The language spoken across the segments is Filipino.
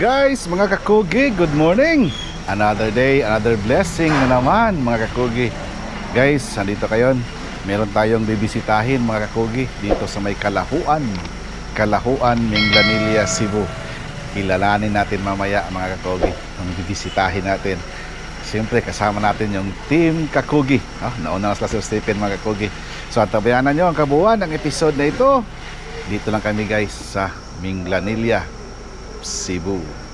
guys, mga kakugi, good morning. Another day, another blessing na naman mga kakugi. Guys, nandito kayo. Meron tayong bibisitahin mga kakugi dito sa may Kalahuan. Kalahuan, Minglanilla, Cebu. Kilalanin natin mamaya mga kakugi. Ang bibisitahin natin. Siyempre kasama natin yung Team Kakugi. Oh, nauna na sila si Stephen mga kakugi. So tabayanan nyo ang kabuuan ng episode na ito. Dito lang kami guys sa Minglanilla, Cebu.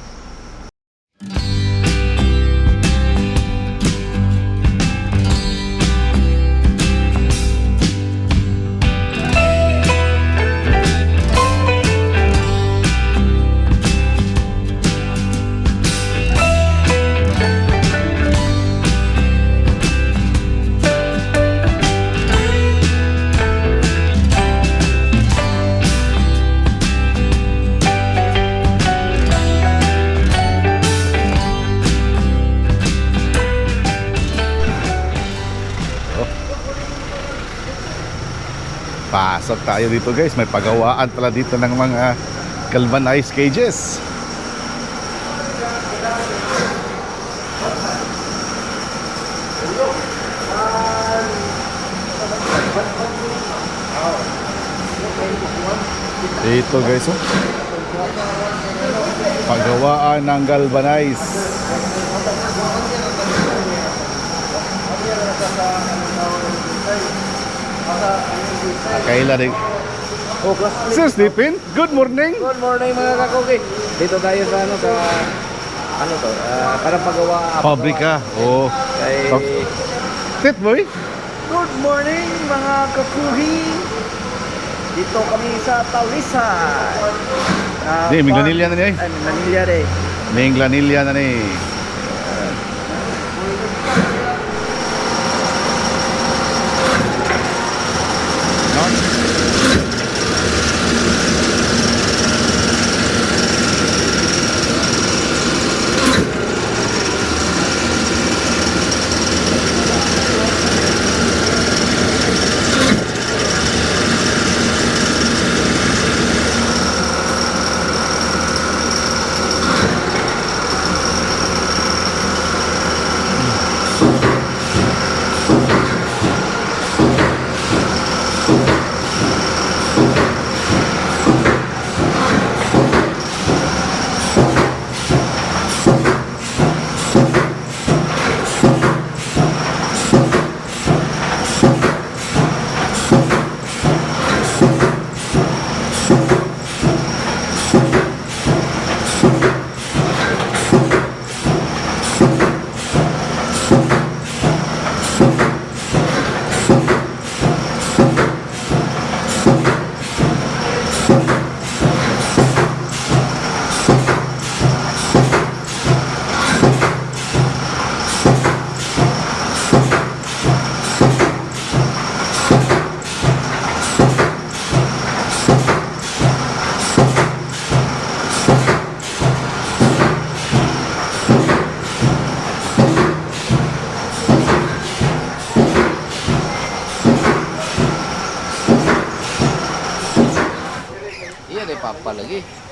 Pasok tayo dito guys. May pagawaan pala dito ng mga galvanized cages. Dito guys oh. Pagawaan ng galvanized. Kaila rin. Oh, class. Sir Stephen, good morning. Good morning mga kakugi. Dito tayo sa ano sa ano to? ah, parang paggawa Pabrika. Oh. Kay Tit boy. Good morning mga kakugi. Dito kami sa Taulisa. Ah, Di, farm- Minglanilla na niya eh. Ay, Minglanilla rin. Minglanilla na ni.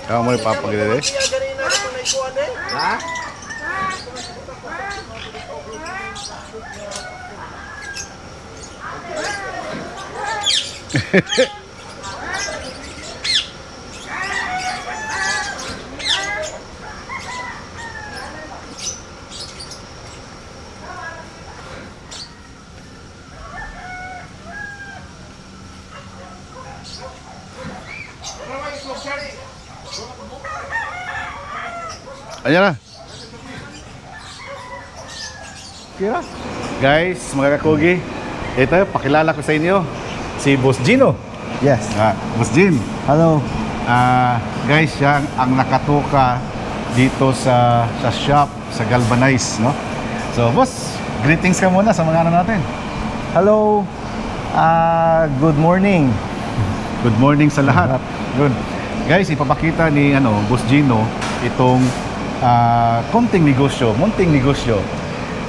Kamu mo ipapagdede. Ha? Ayan na. Kira? Guys, mga kakugi. Ito, pakilala ko sa inyo. Si Boss Gino. Yes. Ah, Boss Gin. Hello. Ah, guys, siya ang nakatuka dito sa sa shop sa Galvanize, no? So, boss, greetings ka muna sa mga ano natin. Hello. Ah, good morning. Good morning sa lahat. Good. Guys, ipapakita ni ano, Boss Gino itong ah, konting negosyo, munting negosyo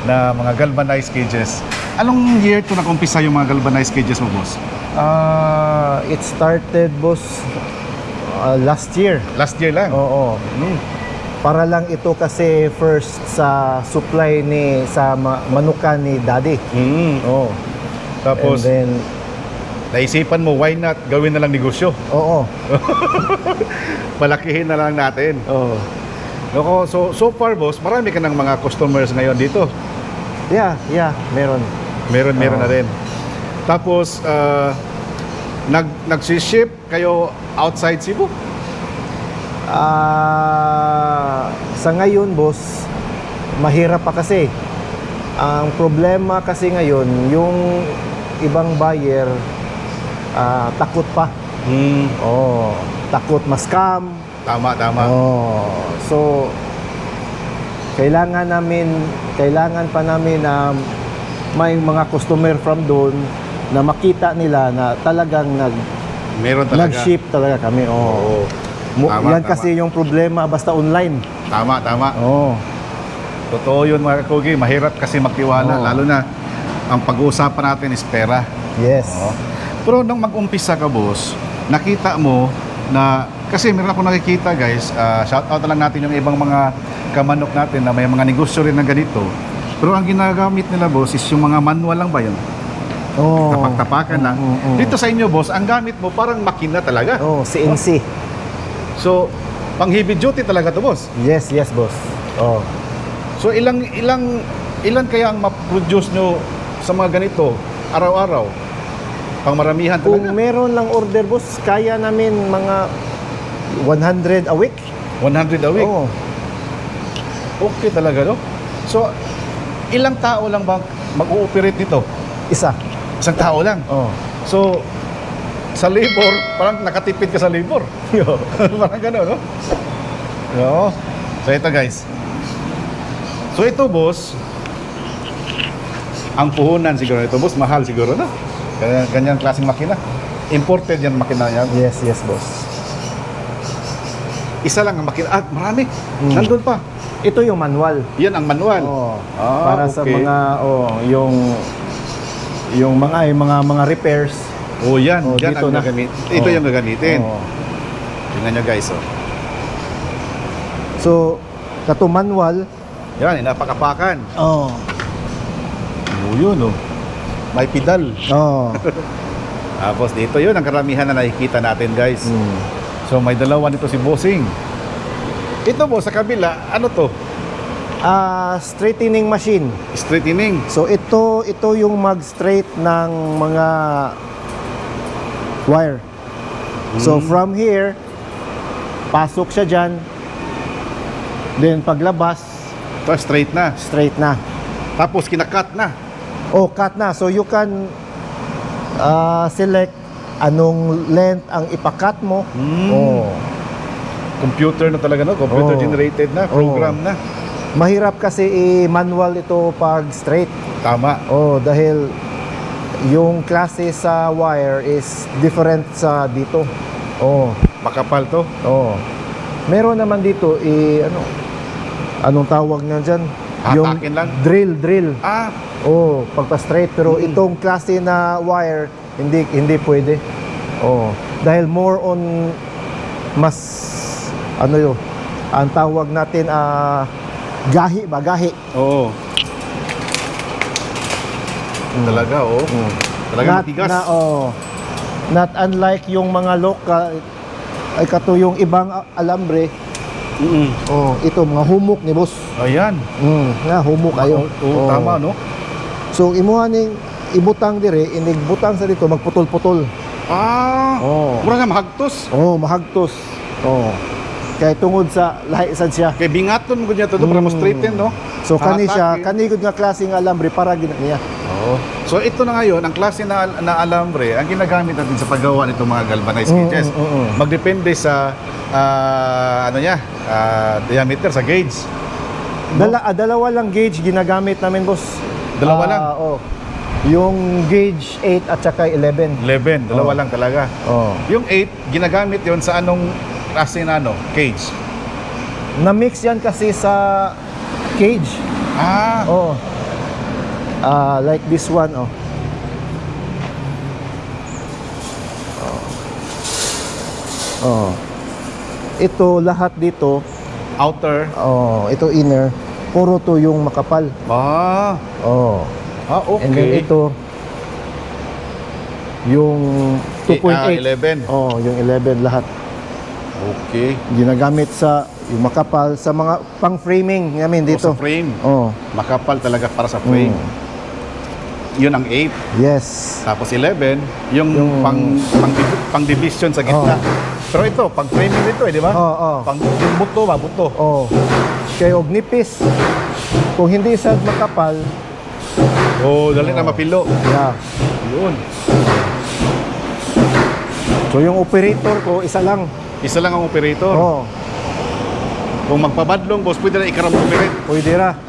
na mga galvanized cages. Anong year to nakumpisa yung mga galvanized cages mo, boss? Uh, it started boss uh, last year. Last year lang. Oo. Hmm. para lang ito kasi first sa supply ni sa ma- manukan ni daddy. Mm. Oh. Tapos, And then naisipan mo, why not gawin na lang negosyo? oo. Palakihin na lang natin. Oh. Loko, so, so far, boss, marami ka ng mga customers ngayon dito. Yeah, yeah, meron. Meron, meron Oo. na rin. Tapos, ah, nag, nagsiship kayo outside Cebu? Ah, sa ngayon, boss, mahirap pa kasi. Ang problema kasi ngayon, yung ibang buyer ah, takot pa. Hmm. Oh, takot ma-scam. Tama, tama. Oh, so kailangan namin kailangan pa namin na may mga customer from doon na makita nila na talagang nag Meron talaga. nag-ship talaga kami. Oh. Mo- Tama, yan tama. kasi yung problema basta online. Tama, tama. Oh. Totoo yun mga kakugi. Mahirap kasi magtiwala. Oo. Lalo na ang pag-uusapan natin is pera. Yes. Oo. Pero nung mag-umpisa ka, boss, nakita mo na, kasi meron ako nakikita guys, uh, shout out lang natin yung ibang mga kamanok natin na may mga negosyo rin na ganito. Pero ang ginagamit nila, boss, is yung mga manual lang ba yun? Oh. Tapak-tapakan lang. Mm, mm, mm. Dito sa inyo, boss, ang gamit mo parang makina talaga. Oh, CNC. So, pang heavy duty talaga to, boss. Yes, yes, boss. Oh. So, ilang, ilang, ilan kaya ang ma-produce nyo sa mga ganito araw-araw? Pang maramihan Kung talaga. meron lang order, boss, kaya namin mga 100 a week. 100 a week. Oh. Okay talaga, no? So, ilang tao lang bang mag-ooperate dito? Isa. Isang tao lang. Oh. So, sa labor, parang nakatipid ka sa labor. parang gano'n, no? Oo. So, ito guys. So, ito, boss, ang puhunan siguro ito, boss, mahal siguro, no? Ganyan, ganyan klaseng makina. Imported yan makina yan. Yes, yes, boss. Isa lang ang makina. Ah, marami. Mm. Nandun pa. Ito yung manual. Yan ang manual. Oh. Ah, para sa okay. mga oh, yung yung mga yung mga mga repairs. Oh, yan. Oh, yan dito ang na. gagamit. Ito Oh. yung gagamitin. Oh. Tingnan nyo guys, oh. So, kato manual. Yan, inapakapakan. Oh. Oh, yun, oh. May pedal. Oh. Tapos dito yun, ang karamihan na nakikita natin guys. mm. So may dalawa nito si Bossing. Ito po sa kabila, ano to? Ah, straightening machine. Straightening. So ito ito yung mag-straight ng mga wire. So Hmm. from here pasok siya diyan. Then paglabas Ito, straight na. straight na. Tapos kinakat na. Oh, cut na. So you can ah, select anong length ang ipakat mo. Hmm. Oh. Computer na talaga, no? Computer Oh. generated na, Oh. program na. Mahirap kasi i-manual ito pag straight. Tama. Oh, dahil yung klase sa wire is different sa dito. Oh, Makapal to. oh. Meron naman dito i ano anong tawag nga diyan? Hatakin lang? drill, drill. Ah, Oh, pagpa-straight pero Mm. itong klase na wire hindi hindi pwede. Oh, dahil more on mas ano yun, ang tawag natin ah gahi ba gahi. oo. Talaga, oh. Talaga not, matigas. Na, oh, not unlike yung mga local ay kato yung ibang alambre. Mm-mm. Oh, ito mga humok ni boss. Ayan. Mm, nga humok ayo. Oo, Oh. tama, no? So imuha ning ibutang dire, inig butang sa dito magputol-putol. Ah, Oh. mura nga mahagtos. Oh, mahagtos. Oh. Kay tungod sa lahi sad siya. Kay bingaton mo ganyan to para mo Mm. straighten, no? So kani siya, kani gud nga klase nga alambre para gina niya. Oo. So ito na ngayon, ang klase na, na alambre, ang ginagamit natin sa paggawa nitong mga galvanized Mm, gauges. mm, mm, mm. Magdepende sa ah, ano niya, ah, diameter sa gauge. Dala, ah, dalawa lang gauge ginagamit namin, boss. Dalawa Ah, lang? Oh. Yung gauge 8 at saka 11. 11, dalawa Oo. lang talaga. Oh. Yung 8, ginagamit yon sa anong klase na ano, cage. Na-mix yan kasi sa cage. Ah, Oh. Ah, like this one, oh. Oh. Oh. Ito lahat dito outer. Oh, ito inner. Puro to yung makapal. Ah, Oh. Ah okay. And then ito yung Eh, ah, 2.8. 11. Oh, yung 11 lahat. Okay. Ginagamit sa yung makapal sa mga pang-framing namin Dito. dito. sa frame. Oh, Makapal talaga para sa frame. Mm. Yun ang 8. yes. Tapos 11, yung, Yung- pang, pang, pang division sa gitna. Oh. Pero ito, pang framing dito eh, di ba? Oh, oh. Pang yung buto ba, buto. Oh. Kaya og nipis. Kung hindi sad makapal, Oh, dali na mapilo. yeah. Yun. So yung operator ko isa lang. Isa lang ang operator. Oh, Kung magpabadlong, boss, pwede na ikaram operate. pwede ra.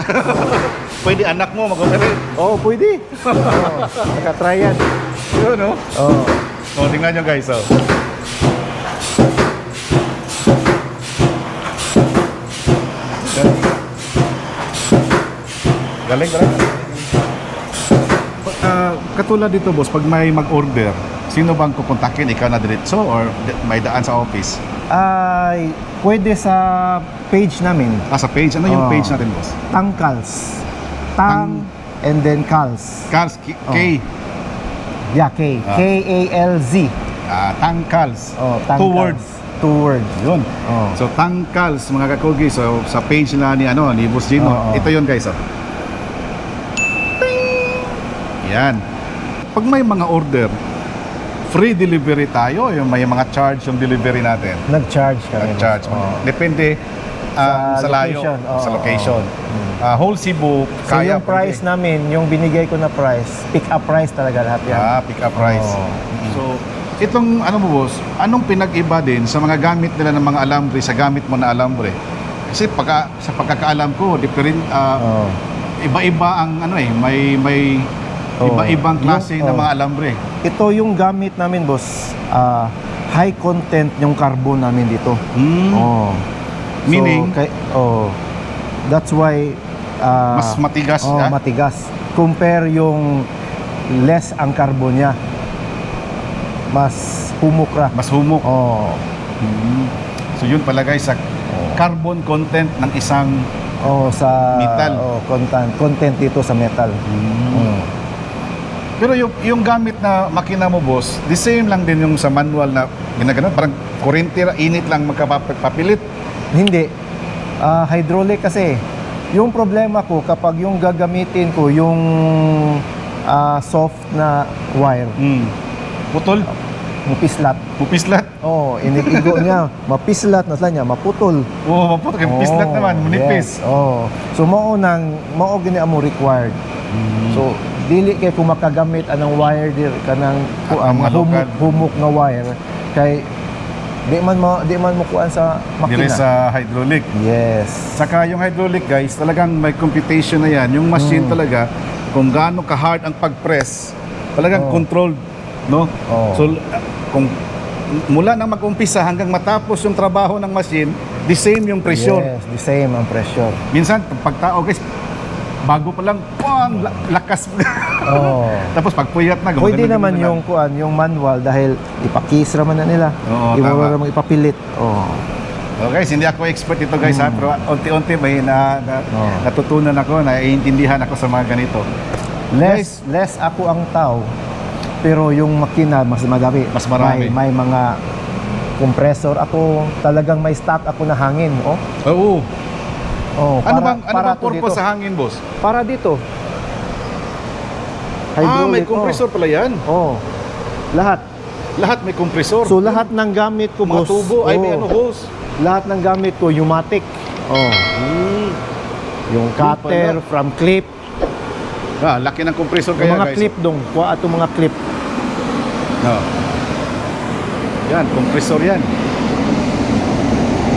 Pwede anak mo mag-operate. Oh, pwede. Oh, nakatry yan. Yun, no? Oh. Oh, tingnan nyo guys, oh. Galing, galing. Katulad dito, boss, pag may mag-order, sino bang kukontakin? Ikaw na diretso or may daan sa office? Ay, pwede sa page namin. Ah, sa page. Ano yung Oh. page natin, boss? Tangkals. Tang, and then Kals. Carls, K. Oh. K. Yeah, K. Ah. K-A-L-Z. Ah, Tangkals. Oh, Tangkals. Two words. Two words. Yun. Oh. So Tangkals mga kakugi so sa page nila ni ano ni Boss Gino. Oo. Ito 'yon guys oh. Yan. Pag may mga order, free delivery tayo, yung may mga charge yung delivery natin. Nag-charge kami. Charge. Oh. Depende ah, Sa sa, layo, location. Oo, sa location. oo. Ah, whole Cebu, So kaya yung price namin, yung binigay ko na price, pick up price talaga lahat yan. Ah, pick up price. Oo. So, itong ano mo boss, anong pinag-iba din sa mga gamit nila ng mga alambre sa gamit mo na alambre? Kasi pagka, sa pagkakaalam ko, different, ah, Oh. iba-iba ang ano eh, may may Oo. iba-ibang klase Yung- ng oo. mga alambre. Ito yung gamit namin, boss. Ah, high content yung carbon namin dito. Hmm. Oh. Meaning? So, kay, oh, that's why ah, Mas matigas oh, siya? matigas. Compare yung less ang carbon niya. Mas humok ra. Mas humok. Oh. Hmm. So yun pala guys, sa carbon content ng isang Oh, sa Metal. Oh, content content dito sa metal. Mm. Pero yung, yung gamit na makina mo, boss, the same lang din yung sa manual na ginagano, parang kuryente, init lang magkapapilit. Hindi. Ah, hydraulic kasi. Yung problema ko kapag yung gagamitin ko yung ah, soft na wire, Mm. Putol, mapislat. pupislat. Oh, inigigo niya, mapislat na sila niya, maputol. Oo, oh, puto, yung pislat Oh, naman, manipis. Yes. Oh. So mao nang mao gini amo required. Mm. So dili kay kung makagamit anang wire dir kanang ku- Ah, mga humok, humok nga wire kay di man mo di man mo kuan sa Dire makina. sa hydraulic. Yes. Saka yung hydraulic guys, talagang may computation na yan. Yung machine Mm. talaga, kung gaano ka-hard ang pag-press, talagang Oh. controlled. No? Oh. So, kung mula nang mag-umpisa hanggang matapos yung trabaho ng machine, the same yung pressure. Yes, the same ang pressure. Minsan, pag tao guys, bago pa lang, pang, la- lakas. Oh. Tapos pag puyat na, Pwede naman na lang. yung kuan, yung manual dahil ipakis raman na nila. Oo, tama. naman ipapilit. Oh. Oh, guys, hindi ako expert ito guys ha, pero unti-unti may na, na- Hmm. Oh. natutunan ako, naiintindihan ako sa mga ganito. Less less ako ang tao pero yung makina mas madami. Mas marami. May, may mga compressor ako, talagang may stock ako na hangin, oh. Oo. Oh, Ano bang ano bang to purpose dito. sa hangin, boss? Para dito. ah, may Hydraulic, compressor pala yan. Oh. oh. Lahat. Lahat may compressor. So lahat ng gamit ko, mga boss. tubo, ay may oh, ano hose. Lahat ng gamit ko, pneumatic. Oh. Yung cutter from clip. Ah, laki ng compressor Yung kaya mga guys. clip dong, kuha ato mga clip. No. Yan, compressor yan.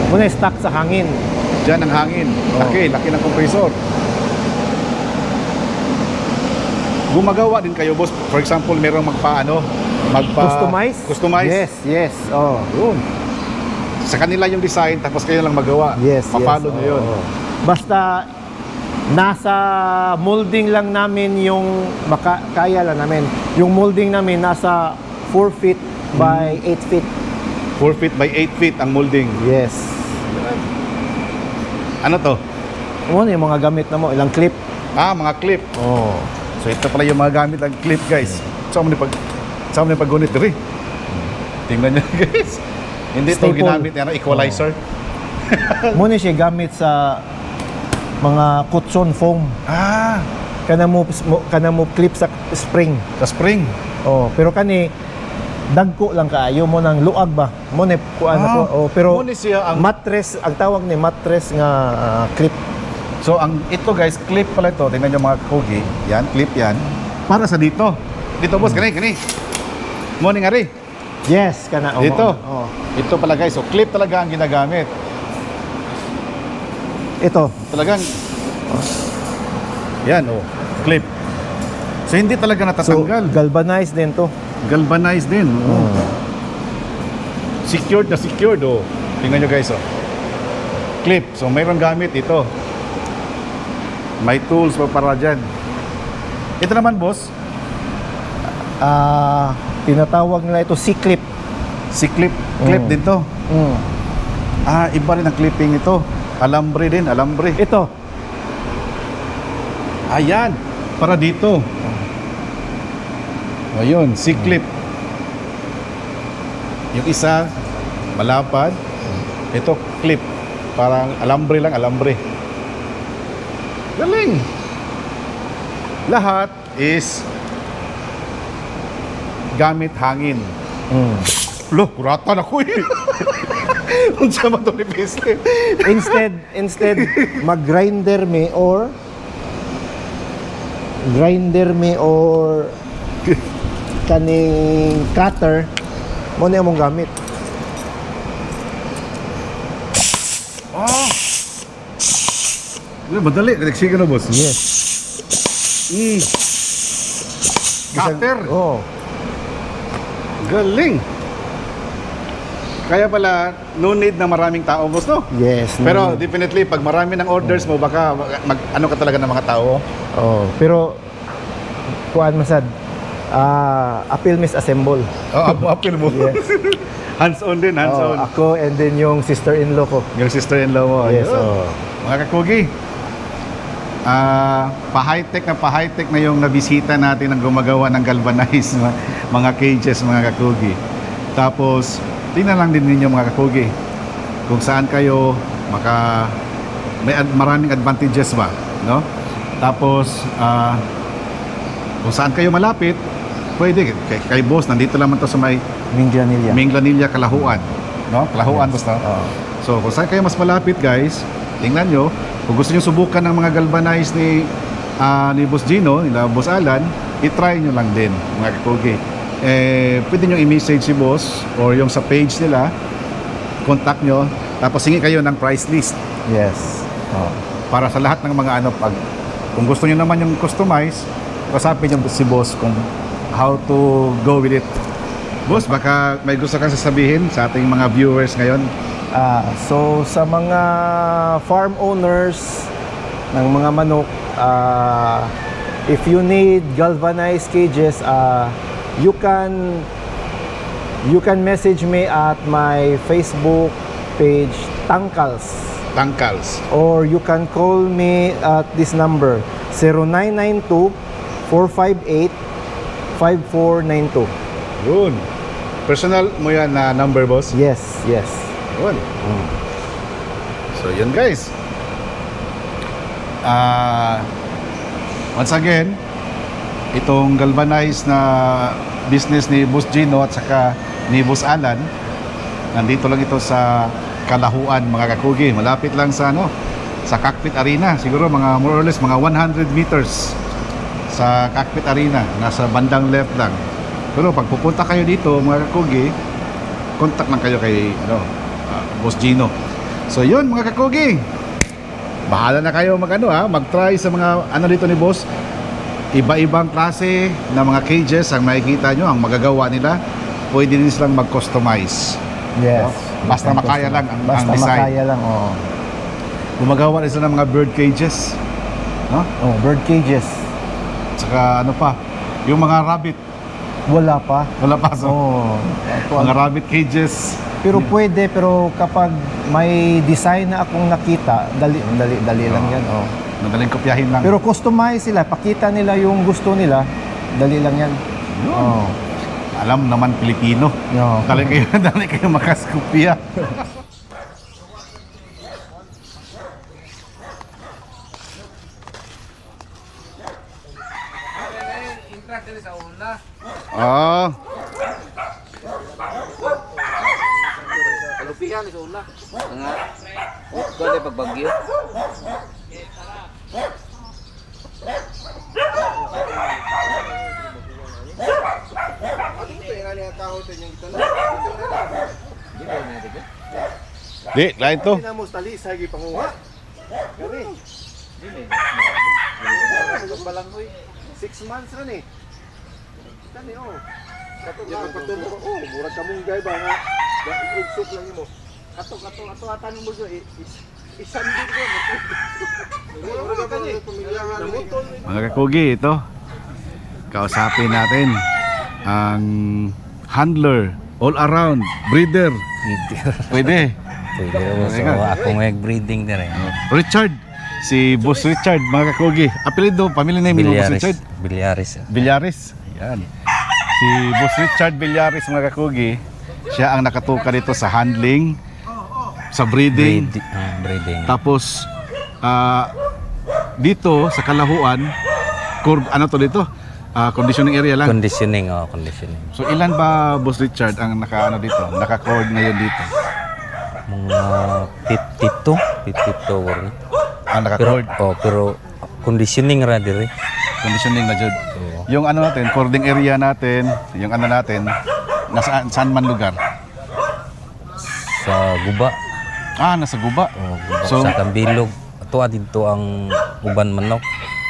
Muna stock sa hangin. Diyan ang hangin. Oh. Laki, laki ng compressor. Gumagawa din kayo, boss. For example, merong magpaano, magpa Customize? Customize. Yes, yes. Oh. Yun. Sa kanila yung design tapos kayo lang magawa. Yes, Papalo yes. nyo yun. Basta nasa molding lang namin yung maka, kaya lang namin. Yung molding namin nasa 4 feet by Hmm. 8 feet. 4 feet by 8 feet ang molding. Yes. Ano to? Ano yung mga gamit na mo, ilang clip. Ah, mga clip. Oh. So ito pala yung mga gamit ng clip guys. Saan mo ni pag saan mo ni paggunit diri? Tingnan niyo guys. Hindi to Staple. ginamit ano equalizer. Muna siya gamit sa mga kutson foam. Ah, Kana mo, mo- kana mo clip sa spring. sa spring. Oh, pero kani dagko lang kaayo mo nang luag ba? Mo ni kuan Ah, ako. Oh, pero mo ni siya ang- mattress, ang tawag ni mattress nga ah, clip So ang ito guys, clip pala ito. Tingnan niyo mga kogi. Yan, clip yan. Para sa dito. Dito boss, gani, gani. Morning ari. Yes, kana oh, Dito. Oh. Ito pala guys, so clip talaga ang ginagamit. Ito. Talagang Yan oh, clip. So hindi talaga So, natatanggal. galvanized din to. Galvanized din. Oh. Secured na secured oh. Tingnan nyo guys oh. Clip. So mayroong gamit ito. May tools pa para dyan. Ito naman boss, Ah, tinatawag nila ito C-clip. si clip. Clip Mm. din to. Mm. Ah, iba rin ang clipping ito. Alambre din, alambre. Ito. Ayan, para dito. Ayun, si clip. Yung isa, malapad. Ito, clip. Parang alambre lang, alambre. Galing. Lahat is gamit hangin. Mm. Lo, kuratan ako eh. Unsa man to ni Piste? instead instead mag-grinder me or grinder me or kaning cutter mo na mong gamit. Oh. Madali, nagsiga na boss. Yes. Mm. Cutter. Oh. Galing. Kaya pala, no need na maraming tao, boss, no? Yes. no, Pero no. definitely, pag marami ng orders mo, baka mag, ano ka talaga ng mga tao. oh, pero kuan masad. Ah, appeal miss assemble. Oh, ap- appeal mo. Yes. hands-on din, Oh, hands-on. ako and then yung sister-in-law ko. Yung sister-in-law mo. Yes, oh. Mga kakugi, ah pa-high-tech na pa-high-tech na yung nabisita natin ng gumagawa ng galvanized mga cages, mga kakugi. Tapos, tingnan lang din ninyo mga kakugi kung saan kayo maka may ad- maraming advantages ba, no? Tapos, ah kung saan kayo malapit, pwede. Kay, kay boss, nandito naman to sa may Minglanilla. Minglanilla, Kalahuan. No? Kalahuan, basta. Oh. So, kung saan kayo mas malapit, guys, tingnan nyo. Kung gusto nyo subukan ng mga galvanized ni ah, ni Boss Gino, nila Boss Alan, itry nyo lang din, mga kakugi. Eh, pwede nyo i-message si Boss or yung sa page nila, contact nyo, tapos hingi kayo ng price list Yes. Oh. para sa lahat ng mga ano, pag, kung gusto nyo naman yung customize, kasapin nyo si Boss kung how to go with it. Boss, baka may gusto kang sasabihin sa ating mga viewers ngayon? Ah, so sa mga farm owners ng mga manok, ah, if you need galvanized cages, ah, you can you can message me at my Facebook page Tangkals Tangkals. or you can call me at this number 0992 458 5492. Yun. Personal mo yan na number, boss? Yes, yes. Yun. So, yun guys. Ah, once again, itong galvanized na business ni Boss Gino at saka ni Boss Alan, nandito lang ito sa Kalahuan, mga kakugi. Malapit lang sa ano, sa Cockpit Arena. Siguro mga more or less mga 100 meters sa Cockpit Arena. Nasa bandang left lang. Pero pag pupunta kayo dito, mga kakugi, contact lang kayo kay ano, ah, Boss Gino. So yun mga kakugi. Bahala na kayo mag ano ha, mag-try sa mga ano dito ni Boss. Iba-ibang klase ng mga cages ang makikita nyo, ang magagawa nila. Pwede din silang mag-customize. Yes. Basta makaya lang ang- Basta ang design. makaya lang, oh. Gumagawa rin sila ng mga bird cages. No? Oh, bird cages. Tsaka ano pa, yung mga rabbit. Wala pa. Wala pa so. Oh. Ako, Mga rabbit cages. Pero pwede, pero kapag may design na akong nakita, dali, dali, dali lang yan. Oh. Madaling kopyahin lang. Pero customize sila, pakita nila yung gusto nila, dali lang yan. Yun. Oh. Alam naman Pilipino. No. Dali kayo, dali kayo makaskopya. Intrak dili sa una. Oo. Kalupihan sa una. Nga. Kuha pag bagyo. Di, lain to. mo tali sa panguha. Kani. Balangoy. Six months rin eh. Kani oh. Kato ka patulo ko. Oh, murag ka mong gay ba nga. Dahil ugsok lang mo. Kato kato ato atan mo jo. Isan din ko. Murag ka kani. Mga kakugi, ito. Kausapin natin ang handler, all around, breeder. Pwede. Pwede mo. So, ako mag breeding na rin. Richard. Si Boss Richard, mga kakugi. Apelido, pamilya name ni Boss Bilyaris. Richard. Bilyaris. Vilyaris. Yan. Si Boss Richard Vilyaris, mga kakugi. Siya ang nakatuka dito sa handling, sa breeding. Breed, ah, breeding. Tapos, ah, dito sa Kalahuan, cur- ano to dito? Ah, conditioning area lang. Conditioning, oh, conditioning. So ilan ba Boss Richard ang naka ano dito, naka-cord ngayon dito? Mga 52, 52 wala. Ang Pero, naka-cord, oh, pero conditioning ra diri. conditioning na jud. Yung ano natin, cording area natin, yung ano natin, nasaan saan man lugar? Sa guba. Ah, nasa guba. Oh, guba. So- sa Kambilog. Tuwa dito ang uban manok.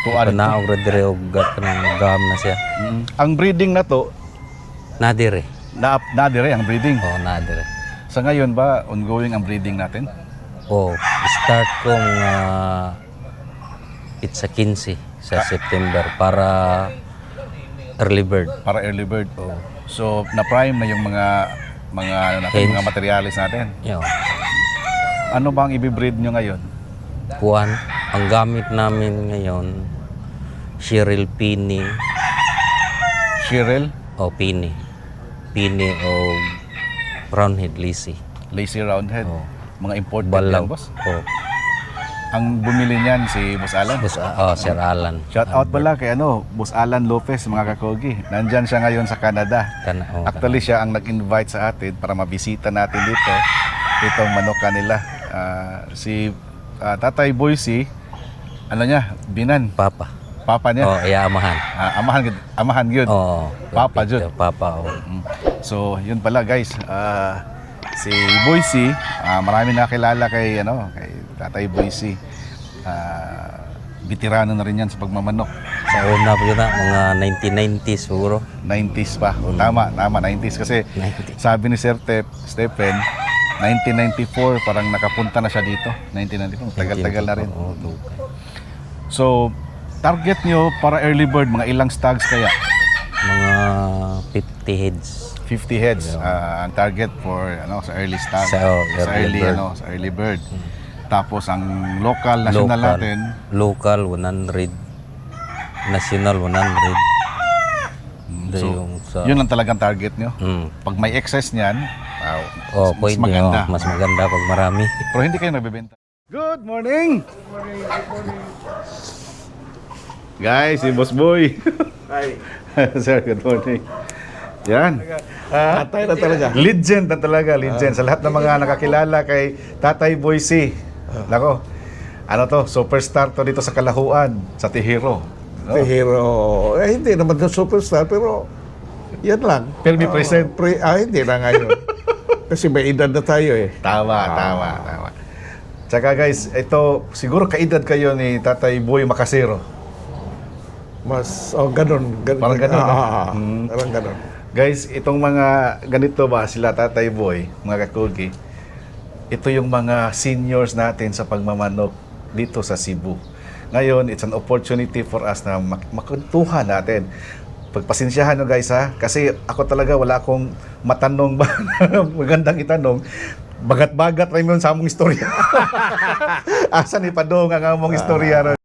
Tuwa dito. Panaog ra diri og gam na siya. Mm. Ang breeding na to, Na diri. na na dire ang breeding. Oh, na diri. Sa ngayon ba ongoing ang breeding natin? Oh, start kong uh, it's sa 15 sa September para early bird. Para early bird. So na-prime na yung mga mga ano natin, Hens. mga materialis natin. Yo, Ano ba ang i-breed nyo ngayon? kuan, ang gamit namin ngayon Cheryl Pini Shirel, o Pini. Pini o Brownhead Lisi. Lazy Roundhead. Oh. Mga imported Balaw. yan, boss. Oh, Ang bumili niyan si Boss Alan. Bus, oh, Sir Alan. Shout out pala kay ano, Boss Alan Lopez, mga kakogi. Nandyan siya ngayon sa Canada. Kana, oh, Actually, siya ang nag-invite sa atin para mabisita natin dito. Itong manoka nila. Ah, si ah, Tatay Boysi, ano niya, binan, Papa. papa niya. Oh, iya amahan. Ah, amahan, gid- amahan yun. Oh, Papa, Jud. Papa, oh. Mm. So, yun pala guys. Ah, si Boysi, ah, marami nakilala kay ano, kay Tatay Boysi. Ah, veterano na rin yan sa pagmamanok. Sa una po yun na, mga 1990s siguro. 90s pa. O, tama, tama 90s kasi 90. sabi ni Sir Tep, Stephen, 1994 parang nakapunta na siya dito. 1994, tagal-tagal na rin. Oh. So, target nyo para early bird, mga ilang stags kaya? Mga 50 heads. 50 heads ah, ang target for ano sa early stag. Sa, sa early early bird. ano, sa early bird. Tapos ang local national local, natin, Local 100. National 100. Ito so, yung sa... yun ang talagang target nyo. Mm. Pag may excess niyan, wow, Oh, mas, pwede. mas maganda. oh, mas maganda pag marami. Pero hindi kayo nagbebenta. Good morning! Guys, si Boss Boy. Ay, Sir, good morning. Yan. Ah, atay na talaga. Legend na talaga, legend. Sa lahat ng mga nakakilala kay Tatay Boysi. Nako, ano to, superstar to dito sa Kalahuan, sa Tihiro. No? The hero. Eh, hindi naman na superstar, pero yan lang. Pero may Oo, present. pre, ah, hindi na ngayon. Kasi may edad na tayo eh. Tama, tama, tama. Tsaka guys, ito, siguro kaedad kayo ni Tatay Boy Makasero. Mas, oh, ganun. ganun Parang ganun, Ah, no? ah, ah. Mm. Parang ganun. Guys, itong mga ganito ba, sila Tatay Boy, mga kakugi, ito yung mga seniors natin sa pagmamanok dito sa Cebu. Ngayon, it's an opportunity for us na mak- makuntuhan natin. Pagpasensyahan nyo guys ha, kasi ako talaga wala akong matanong ba? Magandang itanong. Bagat-bagat ra yun sa among istorya. Asa ni padong ang among istorya ron